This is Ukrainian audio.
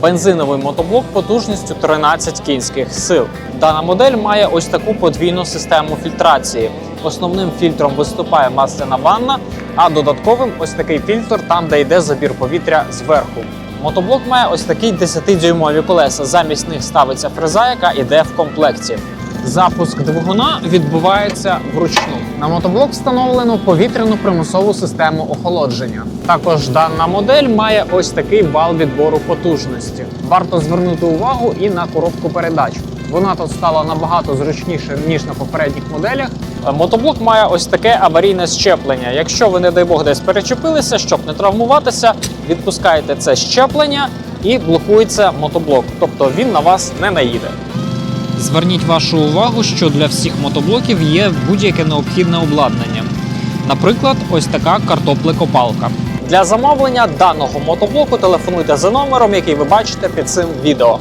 бензиновий мотоблок потужністю 13 кінських сил. Дана модель має ось таку подвійну систему фільтрації. Основним фільтром виступає масляна ванна, а додатковим ось такий фільтр там, де йде забір повітря зверху. Мотоблок має ось такі 10-дюймові колеса. Замість них ставиться фреза, яка йде в комплекті. Запуск двигуна відбувається вручну. На мотоблок встановлено повітряну примусову систему охолодження. Також дана модель має ось такий вал відбору потужності. Варто звернути увагу і на коробку передач. Вона тут стала набагато зручніше ніж на попередніх моделях. Мотоблок має ось таке аварійне щеплення. Якщо ви, не дай Бог, десь перечепилися, щоб не травмуватися, відпускаєте це щеплення і блокується мотоблок. Тобто він на вас не наїде. Зверніть вашу увагу, що для всіх мотоблоків є будь-яке необхідне обладнання. Наприклад, ось така картоплекопалка. Для замовлення даного мотоблоку телефонуйте за номером, який ви бачите під цим відео.